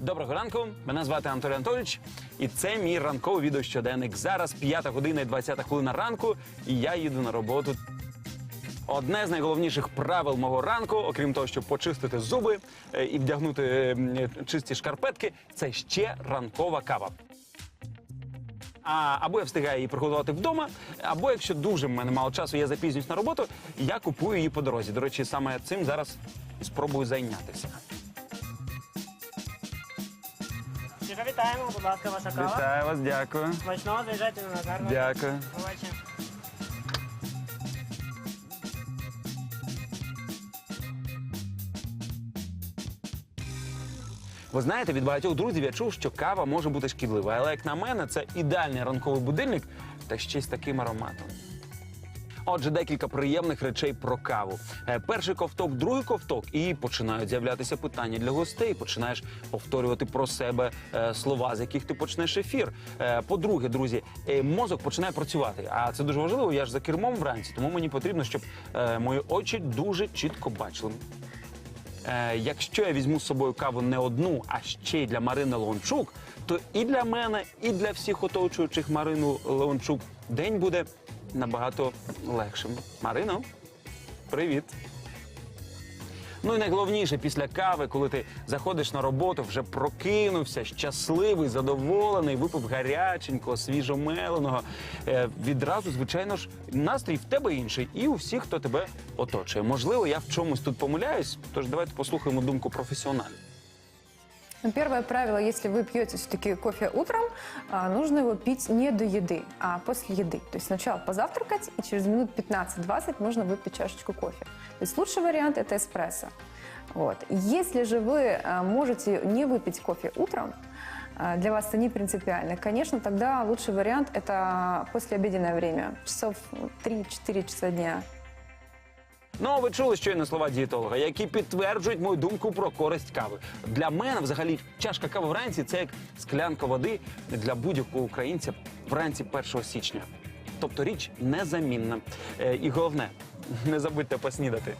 Доброго ранку, мене звати Анатолій Анатолійович, і це мій ранковий відеощоденник. Зараз 5 година і 20 хвилина ранку, і я їду на роботу. Одне з найголовніших правил мого ранку, окрім того, щоб почистити зуби е, і вдягнути е, чисті шкарпетки, це ще ранкова кава. А, або я встигаю її приготувати вдома, або якщо дуже в мене мало часу, я запізнююсь на роботу, я купую її по дорозі. До речі, саме цим зараз спробую зайнятися. Щиро вітаємо, будь ласка, ваша кава. Вітаю вас, дякую. Смачного, заїжджайте на Назар. Дякую. Бувайте. Ви знаєте, від багатьох друзів я чув, що кава може бути шкідлива, але як на мене, це ідеальний ранковий будильник та ще й з таким ароматом. Отже, декілька приємних речей про каву. Е, Перший ковток, другий ковток, і починають з'являтися питання для гостей. Починаєш повторювати про себе е, слова, з яких ти почнеш ефір. Е, По-друге, друзі, мозок починає працювати. А це дуже важливо. Я ж за кермом вранці, тому мені потрібно, щоб мої очі дуже чітко бачили. Якщо я візьму з собою каву не одну, а ще й для Марини Леончук, то і для мене, і для всіх оточуючих Марину Леончук день буде набагато легшим. Марино, привіт. Ну і найголовніше після кави, коли ти заходиш на роботу, вже прокинувся, щасливий, задоволений, випив гаряченького, свіжомеленого. Е, відразу, звичайно ж, настрій в тебе інший, і у всіх, хто тебе оточує. Можливо, я в чомусь тут помиляюсь, тож давайте послухаємо думку професіоналів. Ну, Первое правило, если вы пьете все-таки кофе утром, а, нужно его пить не до еды, а после еды. То есть сначала позавтракать, и через минут 15-20 нужно выпить чашечку кофе. То есть лучший вариант – это эспрессо. Вот. Если же вы а, можете не выпить кофе утром, а, для вас это не принципиально, конечно, тогда лучший вариант – это послеобеденное время, часов 3-4 часа дня. Ну, ви чули щойно слова дієтолога, які підтверджують мою думку про користь кави. Для мене, взагалі, чашка кави вранці це як склянка води для будь-якого українця вранці 1 січня. Тобто річ незамінна. Е, і головне, не забудьте поснідати.